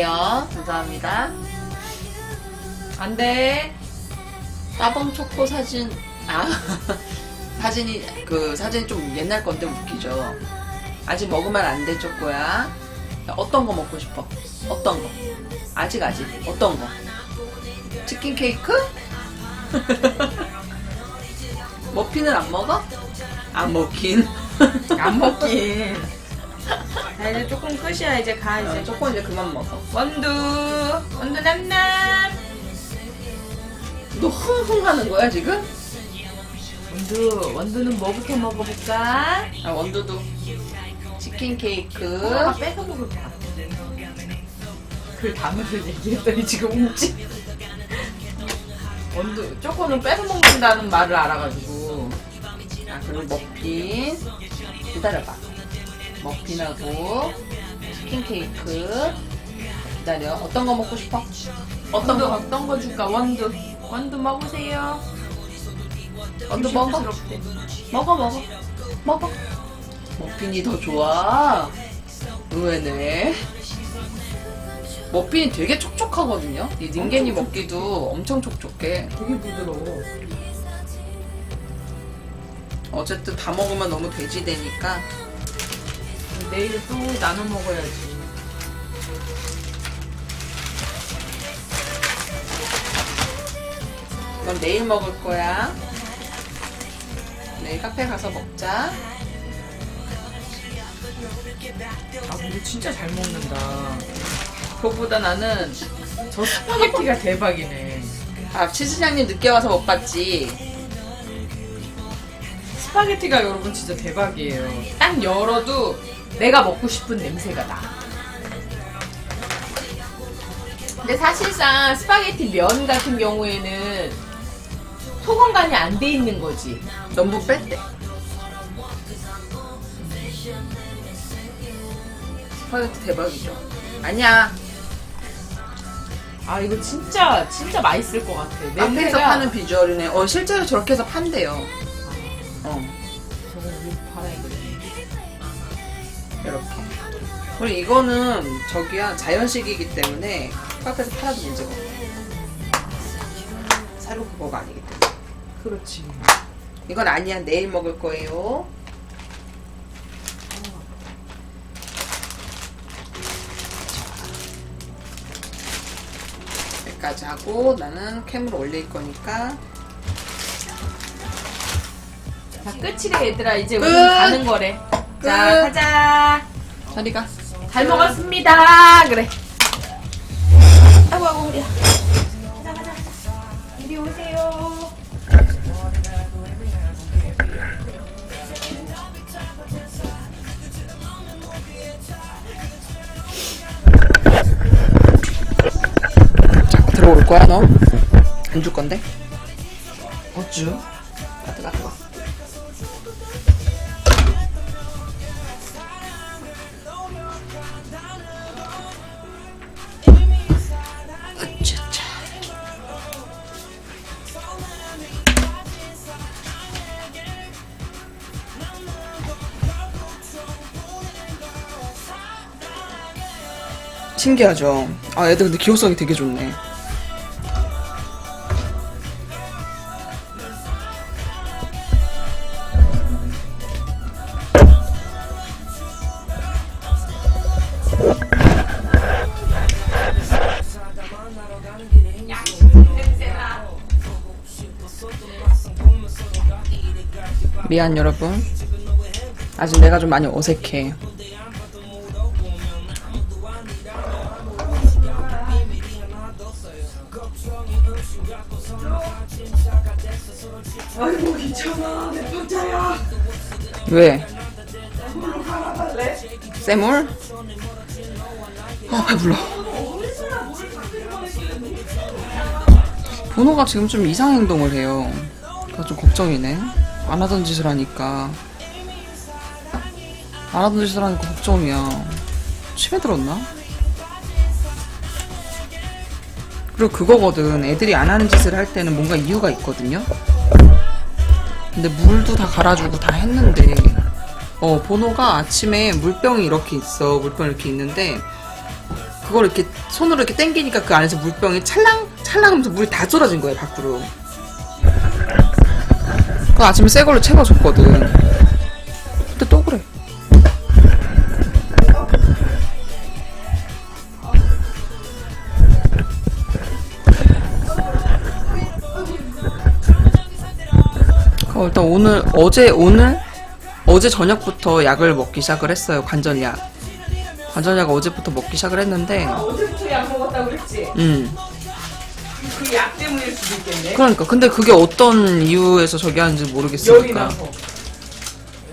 요 감사합니다. 안 돼. 따봉 초코 사진 아 사진이 그 사진 좀 옛날 건데 웃기죠. 아직 먹으면 안 돼 초코야. 어떤 거 먹고 싶어? 어떤 거? 아직 아직 어떤 거? 치킨 케이크? 머핀은 안 먹어? 안 먹긴. 안 먹긴. 자, 이제 조금 끝이야. 이제 가, 이제. 초코 이제 그만 먹어. 원두. 원두 남남. 너 흥흥 하는 거야 지금? 원두. 원두는 뭐부터 먹어볼까? 아 원두도 치킨 케이크. 아, 뺏어 먹을 것 같아. 그 단어를 얘기했더니 지금 움찔. 원두. 조금은 뺏어 먹는다는 말을 알아가지고. 아, 그리고 머핀. 기다려봐. 머핀하고 치킨 케이크. 기다려. 어떤 거 먹고 싶어? 어떤 거, 어떤 거 줄까? 원두. 원두 먹으세요. 원두 먹어? 조심스럽대. 먹어, 먹어. 먹어. 머핀이 더 좋아. 의외네. 머핀이 되게 촉촉하거든요. 이 닌겐이 먹기도 엄청 촉촉해. 되게 부드러워. 어쨌든 다 먹으면 너무 돼지 되니까. 내일 또 나눠 먹어야지. 이건 내일 먹을 거야. 내일 카페 가서 먹자. 아, 근데 진짜 잘 먹는다. 그것보다 나는 저 스파게티가 대박이네. 아, 치즈장님 늦게 와서 못 봤지. 스파게티가 여러분 진짜 대박이에요. 딱 열어도 내가 먹고 싶은 냄새가 나. 근데 사실상 스파게티 면 같은 경우에는 소금 간이 안 돼 있는 거지. 너무 뺐대. 스파게티 대박이죠. 아니야. 아 이거 진짜 진짜 맛있을 것 같아. 냄새가 파는 비주얼이네. 어, 실제로 저렇게 해서 판대요. 어, 저거 우리 팔아야겠네. 이렇게. 그리고 이거는 저기야 자연식이기 때문에 카페에서 팔아도 문제가 없어. 사료 그거가 아니기 때문에. 그렇지. 이건 아니야. 내일 먹을 거예요. 여기까지 하고 나는 캠으로 올릴 거니까 자 끝이래 얘들아 이제 끝! 우리 가는 거래. 끝! 자 가자. 저리 가. 잘 먹었습니다. 그래. 아이고 아이고 우리야. 가자 가자. 이리 오세요. 자, 들어올 거야 너? 안 줄 건데? 어쭈? 와. 으쌰자. 신기하죠? 아, 애들 근데 기호성이 되게 좋네. 미안 여러분 아직 내가 좀 많이 어색해 아이고 귀찮아. 내 팔자야. 왜? 쌤물? 아 배불러? 번호가 지금 좀 이상 행동을 해요. 그래서 좀 걱정이네. 안 하던 짓을 하니까. 안 하던 짓을 하니까 걱정이야. 치매 들었나? 그리고 그거거든. 애들이 안 하는 짓을 할 때는 뭔가 이유가 있거든요 근데 물도 다 갈아주고 다 했는데 어 번호가 아침에 물병이 이렇게 있어 물병 이렇게 있는데 그걸 이렇게 손으로 이렇게 당기니까 그 안에서 물병이 찰랑 찰랑 하면서 물이 다 쏟아진 거예요 밖으로. 그 아침에 새 걸로 채워줬거든. 어, 일단 오늘 어제 오늘 어제 저녁부터 약을 먹기 시작을 했어요 관절약. 관절약 어제부터 먹기 시작을 했는데, 어제부터 약 먹었다고 그랬지? 음 그 약 때문일 수도 있겠네. 그러니까 근데 그게 어떤 이유에서 저기 하는지 열이 모르겠으니까 나서.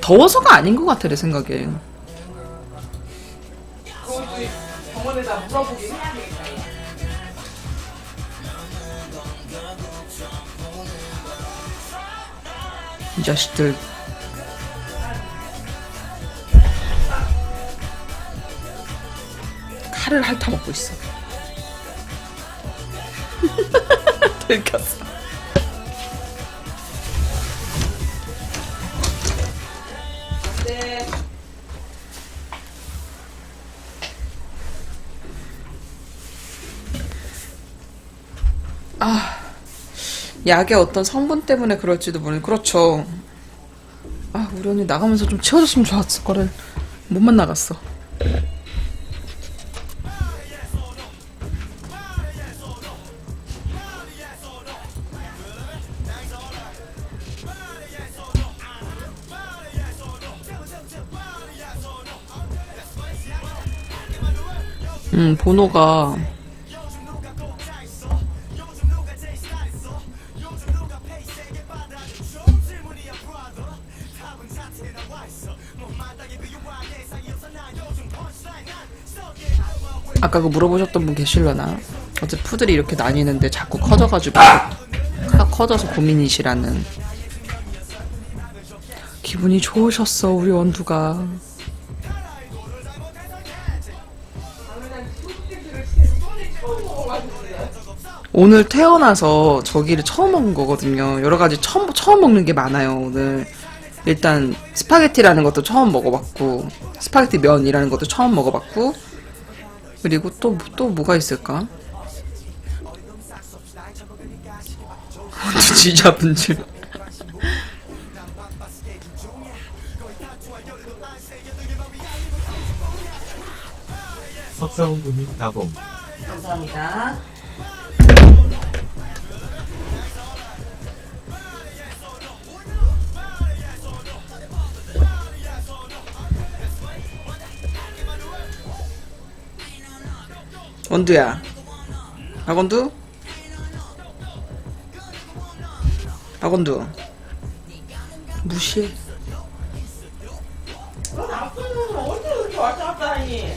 더워서가 아닌 것 같아 내 생각에. 그것도 병원에다 물어보긴 이 자식들. 칼을 핥아먹고 있어. 들켰어. 약의 어떤 성분 때문에 그럴지도 모르는 그렇죠. 아 우리 언니 나가면서 좀 치워줬으면 좋았을 거를 못만 나갔어. 음 번호가 아까 그 물어보셨던 분 계실려나? 어제 푸들이 이렇게 나뉘는데 자꾸 커져가지고. 카- 커져서 고민이시라는. 기분이 좋으셨어 우리 원두가. 오늘 태어나서 저기를 처음 먹은 거거든요. 여러 가지 처음 처음 먹는 게 많아요 오늘. 일단 스파게티라는 것도 처음 먹어봤고 스파게티 면이라는 것도 처음 먹어봤고 그리고 또, 또 뭐가 있을까? 진짜 분줄. 석사훈 군님 나봄 감사합니다. 원두야. 박원두? 박원두. 무시해. 아프면 언제 그렇게 왔다 갔다 하니?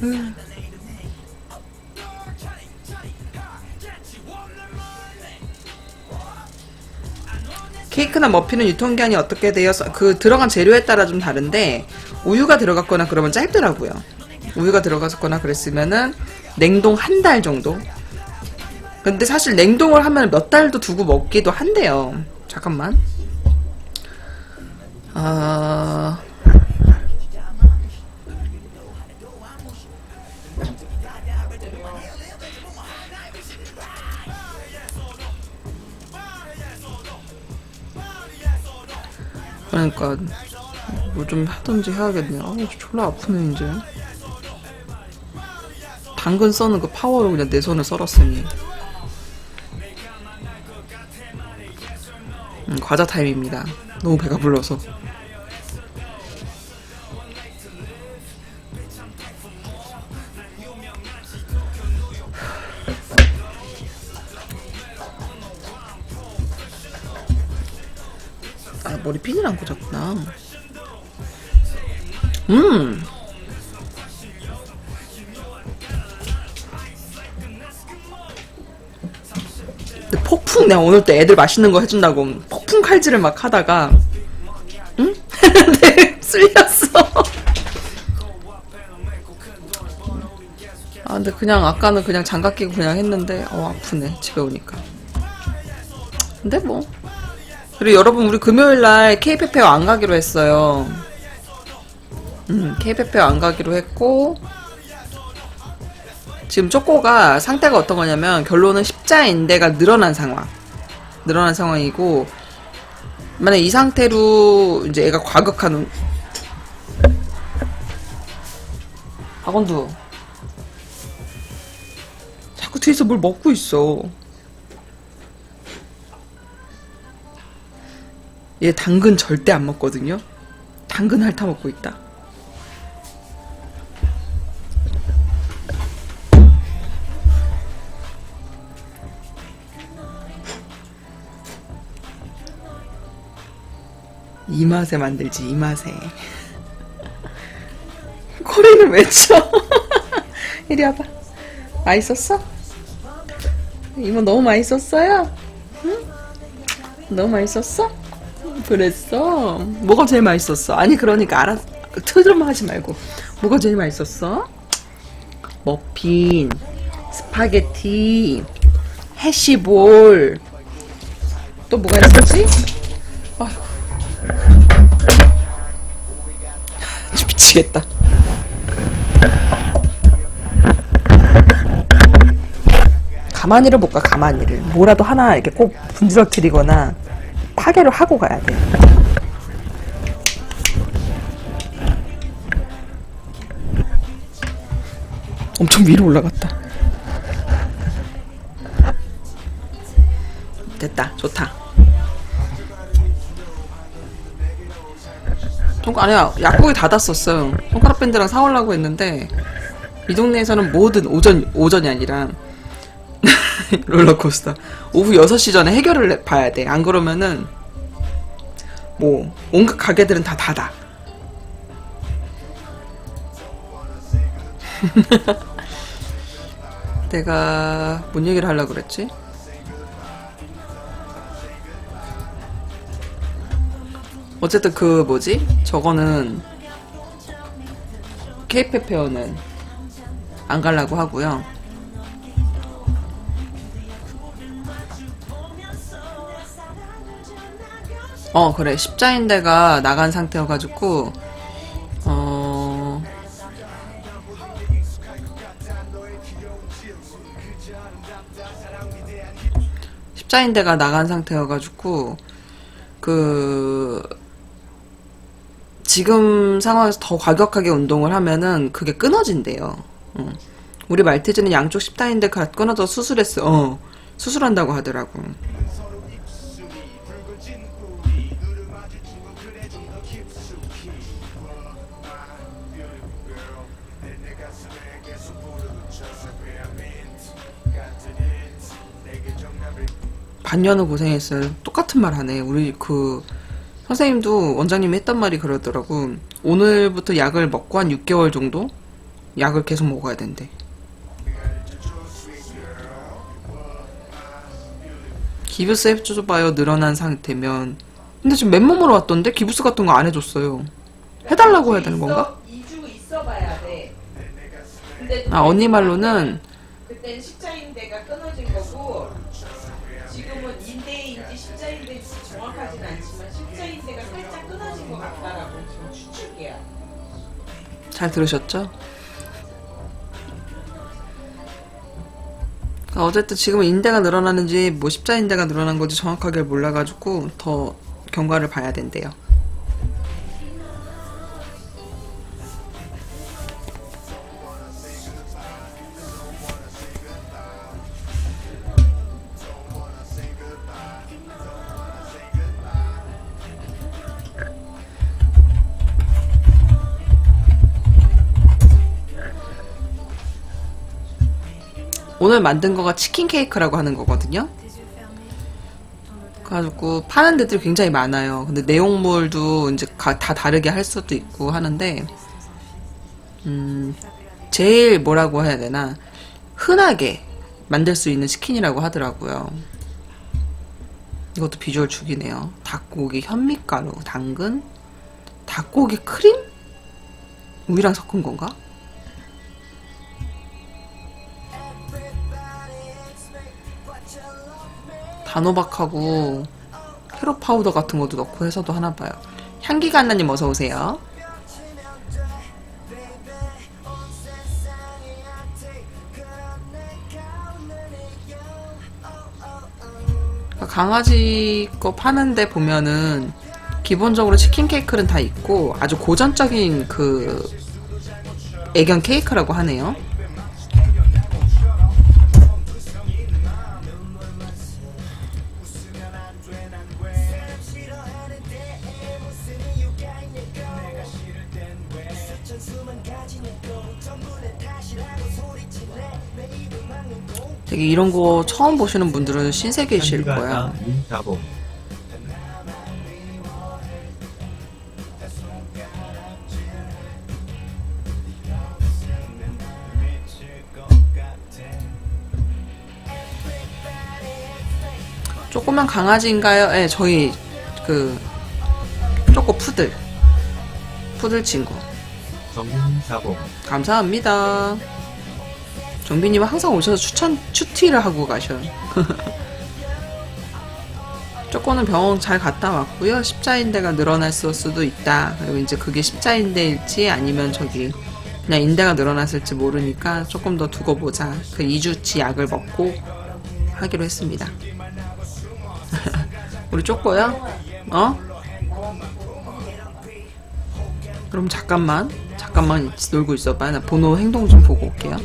아. 케이크나 머핀은 유통기한이 어떻게 되어 그 들어간 재료에 따라 좀 다른데 우유가 들어갔거나 그러면 짧더라고요. 우유가 들어갔거나 그랬으면은 냉동 한 달 정도. 근데 사실 냉동을 하면 몇 달도 두고 먹기도 한대요. 잠깐만. 아 그러니까 뭐 좀 하든지 해야겠네. 아, 졸라 아프네 이제. 당근 써는 그 파워로 그냥 내 손을 썰었으니. 음, 과자 타임입니다. 너무 배가 불러서. 머리 핀을 안 꽂았구나. 음! 폭풍, 내가 오늘 또 애들 맛있는 거 해준다고 폭풍 칼질을 막 하다가, 응? 근데 쓸렸어. 아, 근데 그냥 아까는 그냥 장갑 끼고 그냥 했는데, 어, 아프네. 집에 오니까. 근데 뭐, 그리고 여러분 우리 금요일 날 K페페어 안 가기로 했어요. 음, K페페어 안 가기로 했고 지금 쪼꼬가 상태가 어떤 거냐면 결론은 십자인대가 늘어난 상황. 늘어난 상황이고 만약 이 상태로 이제 애가 과격한 박원두 자꾸 뒤에서 뭘 먹고 있어. 얘 당근 절대 안 먹거든요. 당근 핥아 먹고 있다. 이 맛에 만들지 이 맛에. 코리는 외쳐. 이리 와봐. 맛있었어? 이모 너무 맛있었어요? 응? 너무 맛있었어? 그랬어? 뭐가 제일 맛있었어? 아니 그러니까 알아 트드럼 하지 말고 뭐가 제일 맛있었어? 머핀, 스파게티, 해시볼 또 뭐가 있었지? 아휴 미치겠다 가만히를 못 가, 가만히를. 뭐라도 하나 이렇게 꼭 분지러뜨리거나 파괴를 하고 가야 돼. 엄청 위로 올라갔다. 됐다. 좋다. 손 아니야. 약국이 닫았었어요. 손가락 밴드랑 사오려고 했는데 이 동네에서는 뭐든 오전 오전이 아니라 롤러코스터. 오후 6시 전에 해결을 해- 봐야 돼. 안 그러면은, 뭐, 온갖 가게들은 다 닫아. 내가, 뭔 얘기를 하려고 그랬지? 어쨌든 그, 뭐지? 저거는, 케이페 페어는 안 가려고 하고요. 어 그래 십자인대가 나간 상태여가지고 어 십자인대가 나간 상태여가지고 그 지금 상황에서 더 과격하게 운동을 하면은 그게 끊어진대요. 응. 우리 말티즈는 양쪽 십자인대 가 끊어져 수술했어. 어, 수술한다고 하더라고. 반년을 고생했어요. 똑같은 말 하네. 우리 그 선생님도 원장님이 했단 말이 그러더라고. 오늘부터 약을 먹고 한 6개월 정도 약을 계속 먹어야 된대. 기부스 해줘봐요 늘어난 상태면 근데 지금 맨몸으로 왔던데 기부스 같은 거 안 해줬어요. 해달라고 해야 되는 건가? 2주 있어봐야 돼. 근데 아 언니 말로는 그땐 십자인대가 끊어진 잘 들으셨죠? 그러니까 어쨌든 지금은 인대가 늘어나는지 뭐 십자 인대가 늘어난 건지 정확하게 몰라가지고 더 경과를 봐야 된대요. 오늘 만든 거가 치킨 케이크라고 하는 거거든요. 그래가지고 파는 데들이 굉장히 많아요. 근데 내용물도 이제 가- 다 다르게 할 수도 있고 하는데, 음, 제일 뭐라고 해야 되나, 흔하게 만들 수 있는 치킨이라고 하더라고요. 이것도 비주얼 죽이네요. 닭고기, 현미가루, 당근, 닭고기 크림? 우유랑 섞은 건가? 단호박하고 캐럿 파우더 같은 것도 넣고 해서도 하나 봐요. 향기가 하나님 어서 오세요. 그러니까 강아지 거 파는데 보면은 기본적으로 치킨 케이크는 다 있고 아주 고전적인 그 애견 케이크라고 하네요. 이런 거 처음 보시는 분들은 신세계이실 거야. 조그만 강아지인가요? 네, 저희 그 쪼꼬 푸들 푸들 친구 정민 자봉 감사합니다. 정비님은 항상 오셔서 추천 추티를 하고 가셔요. 쪼꼬는 병원 잘 갔다 왔고요. 십자인대가 늘어났을 수도 있다. 그리고 이제 그게 십자인대일지 아니면 저기 그냥 인대가 늘어났을지 모르니까 조금 더 두고 보자. 그 2주치 약을 먹고 하기로 했습니다. 우리 쪼꼬요? 어? 그럼 잠깐만 잠깐만 놀고 있어봐 나 번호 행동 좀 보고 올게요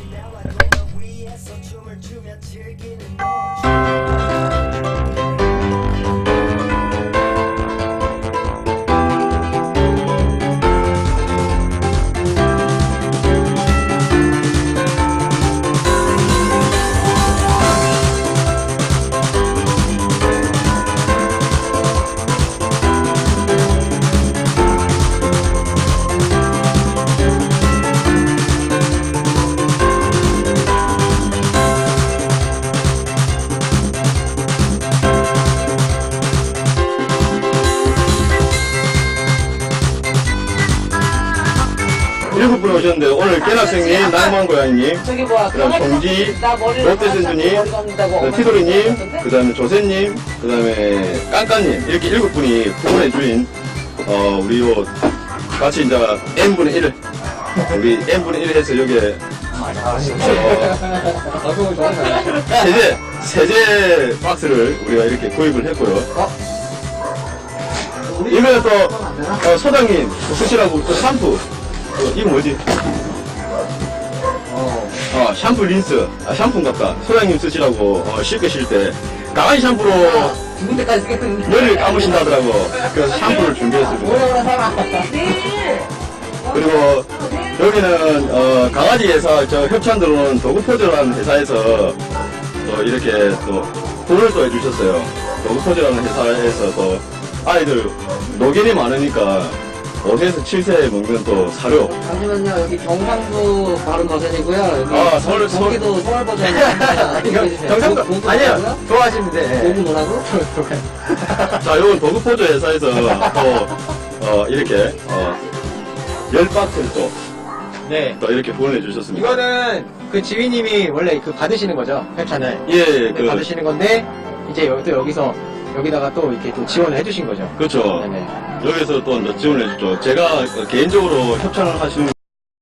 일곱 분 오셨는데 오늘 깨나생님, 낭만 고양이님, 저기 뭐야 그다음 정지, 나 머리 롯데센터님, 그다음 티도리님, 그다음에 조세님, 그다음에 깐깐님 이렇게 일곱 분이 후원해 주인 어 우리 요 같이 이제 n 분의 1 우리 n 분의 1 해서 여기에 어, 세제 세제 박스를 우리가 이렇게 구입을 했고요. 이거는 또 어, 소장님 쓰시라고 또 샴푸. 어, 이거 뭐지? 어, 샴푸 린스. 아, 샴푸 같다. 소장님 쓰시라고, 어, 쉽게 쉴 때. 강아지 샴푸로 죽은 데까지 쓰겠는데 머리를 감으신다더라고. 그래서 샴푸를 준비했습니다. 그리고 여기는, 어, 강아지 회사, 저 협찬 들어온 도구포즈라는 회사에서 또 이렇게 또 돈을 또 해주셨어요. 도구포즈라는 회사에서 또 아이들 노견이 많으니까 5세에서 7세 먹는 또 사료. 잠시만요. 여기 경상도 발음 버전이고요. 여기 아, 서울, 서울. 경기도 서울 버전입니다. 경상도 아니요 좋아하시면 돼 고구 뭐라고? 자, 이건 도구포즈 회사에서 또, 어, 이렇게, 어, 열 박스를 또, 네 또 이렇게 후원해 주셨습니다. 이거는 그 지휘님이 원래 그 받으시는 거죠 협찬을 예, 예, 네, 그, 받으시는 건데 이제 여기 또 여기서 여기다가 또 이렇게 또 지원을 해주신 거죠 그렇죠. 네네 여기서 또 이제 지원해 주죠. 제가 그 개인적으로 협찬을 하시는